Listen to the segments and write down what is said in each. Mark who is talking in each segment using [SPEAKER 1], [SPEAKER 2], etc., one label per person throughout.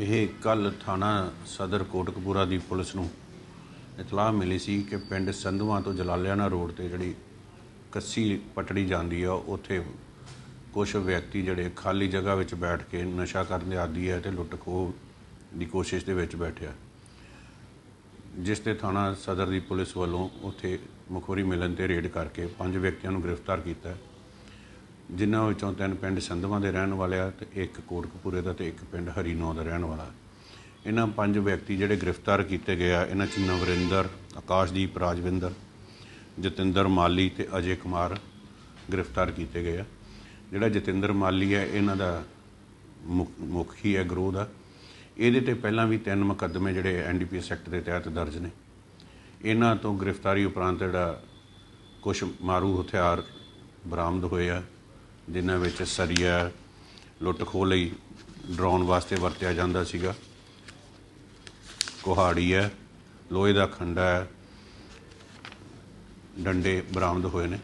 [SPEAKER 1] ਇਹ ਕੱਲ ਥਾਣਾ ਸਦਰ ਕੋਟਕਪੂਰਾ ਦੀ ਪੁਲਿਸ ਨੂੰ ਇਤਲਾਹ ਮਿਲੀ ਸੀ ਕਿ ਪਿੰਡ ਸੰਧੂਆਂ ਤੋਂ ਜਲਾਲਿਆਣਾ ਰੋਡ ਤੇ ਜਿਹੜੀ ਕੱਸੀ ਪਟੜੀ ਜਾਂਦੀ ਆ, ਉੱਥੇ ਕੁਝ ਵਿਅਕਤੀ ਜਿਹੜੇ ਖਾਲੀ ਜਗ੍ਹਾ ਵਿੱਚ ਬੈਠ ਕੇ ਨਸ਼ਾ ਕਰਨ ਦੇ ਆਦੀ ਹੈ ਤੇ ਲੁੱਟ ਖੋਹ ਦੀ ਕੋਸ਼ਿਸ਼ ਦੇ ਵਿੱਚ ਬੈਠਿਆ ਜਿਸ ਤੇ ਥਾਣਾ ਸਦਰ ਦੀ ਪੁਲਿਸ ਵੱਲੋਂ ਉੱਥੇ ਮੁਖਬਰੀ ਮਿਲਣ ਤੇ ਰੇਡ ਕਰਕੇ ਪੰਜ ਵਿਅਕਤੀਆਂ ਨੂੰ ਗ੍ਰਿਫਤਾਰ ਕੀਤਾ। ਜਿਨ੍ਹਾਂ ਵਿੱਚੋਂ ਤਿੰਨ ਪਿੰਡ ਸੰਧਵਾਂ ਦੇ ਰਹਿਣ ਵਾਲੇ ਆ ਤੇ ਇੱਕ ਕੋਟਕਪੂਰੇ ਦਾ ਤੇ ਇੱਕ ਪਿੰਡ ਹਰੀਨੌ ਦਾ ਰਹਿਣ ਵਾਲਾ। ਇਹਨਾਂ ਪੰਜ ਵਿਅਕਤੀ ਜਿਹੜੇ ਗ੍ਰਿਫਤਾਰ ਕੀਤੇ ਗਏ ਆ, ਇਹਨਾਂ 'ਚ ਨਵਰਿੰਦਰ, ਆਕਾਸ਼ਦੀਪ, ਰਾਜਵਿੰਦਰ, ਜਤਿੰਦਰ ਮਾਲੀ ਤੇ ਅਜੇ ਕੁਮਾਰ ਗ੍ਰਿਫਤਾਰ ਕੀਤੇ ਗਏ ਆ। ਜਿਹੜਾ ਜਤਿੰਦਰ ਮਾਲੀ ਹੈ ਇਹਨਾਂ ਦਾ ਮੁਖ- ਮੁਖੀ ਹੈ ਗਰੋਹ ਦਾ। ਇਹਦੇ ਤੇ ਪਹਿਲਾਂ ਵੀ ਤਿੰਨ ਮੁਕੱਦਮੇ ਜਿਹੜੇ ਐਨਡੀਪੀਐਸ ਐਕਟ ਦੇ ਤਹਿਤ ਦਰਜ ਨੇ। ਇਹਨਾਂ ਤੋਂ ਗ੍ਰਿਫਤਾਰੀ ਉਪਰੰਤ ਜਿਹੜਾ ਕੁਝ ਮਾਰੂ ਹਥਿਆਰ ਬਰਾਮਦ ਹੋਏ ਆ। ਜਿਨ੍ਹਾਂ ਵਿੱਚ ਸਰੀਆ ਲੁੱਟ ਖੋਹ ਲਈ ਡਰਾਉਣ ਵਾਸਤੇ ਵਰਤਿਆ ਜਾਂਦਾ ਸੀਗਾ। ਕੁਹਾੜੀ ਹੈ, ਲੋਹੇ ਦਾ ਖੰਡਾ ਹੈ, ਡੰਡੇ ਬਰਾਮਦ ਹੋਏ ਨੇ।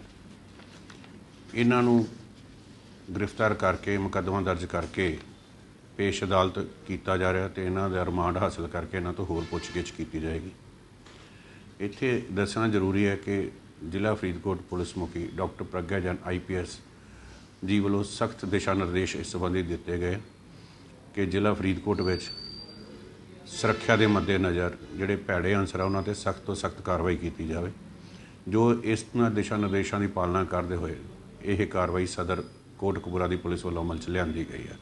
[SPEAKER 1] ਇਹਨਾਂ ਨੂੰ ਗ੍ਰਿਫਤਾਰ ਕਰਕੇ, ਮੁਕੱਦਮਾ ਦਰਜ ਕਰਕੇ ਪੇਸ਼ ਅਦਾਲਤ ਕੀਤਾ ਜਾ ਰਿਹਾ ਤੇ ਇਹਨਾਂ ਦਾ ਰਿਮਾਂਡ ਹਾਸਲ ਕਰਕੇ ਇਹਨਾਂ ਤੋਂ ਹੋਰ ਪੁੱਛਗਿੱਛ ਕੀਤੀ ਜਾਏਗੀ। ਇੱਥੇ ਦੱਸਣਾ ਜ਼ਰੂਰੀ ਹੈ ਕਿ ਜ਼ਿਲ੍ਹਾ ਫਰੀਦਕੋਟ ਪੁਲਿਸ ਮੁਖੀ ਡਾਕਟਰ ਪ੍ਰਗਿਆ ਜਨ ਆਈਪੀਐਸ ਜੀ ਵੱਲੋਂ ਸਖਤ ਦਿਸ਼ਾ ਨਿਰਦੇਸ਼ ਇਸ ਸੰਬੰਧੀ ਦਿੱਤੇ ਗਏ ਕਿ ਜ਼ਿਲ੍ਹਾ ਫਰੀਦਕੋਟ ਵਿੱਚ ਸੁਰੱਖਿਆ ਦੇ ਮੱਦੇਨਜ਼ਰ ਜਿਹੜੇ ਭੈੜੇ ਅਨਸਰ ਆ, ਉਹਨਾਂ ਤੇ ਸਖਤ ਤੋਂ ਸਖਤ ਕਾਰਵਾਈ ਕੀਤੀ ਜਾਵੇ। ਜੋ ਇਸ ਨਾਲ ਦਿਸ਼ਾ ਨਿਰਦੇਸ਼ਾਂ ਦੀ ਪਾਲਣਾ ਕਰਦੇ ਹੋਏ ਇਹ ਕਾਰਵਾਈ ਸਦਰ ਕੋਟਕਪੂਰਾ ਦੀ ਪੁਲਿਸ ਵੱਲੋਂ ਅਮਲ 'ਚ ਲਿਆਂਦੀ ਗਈ ਹੈ।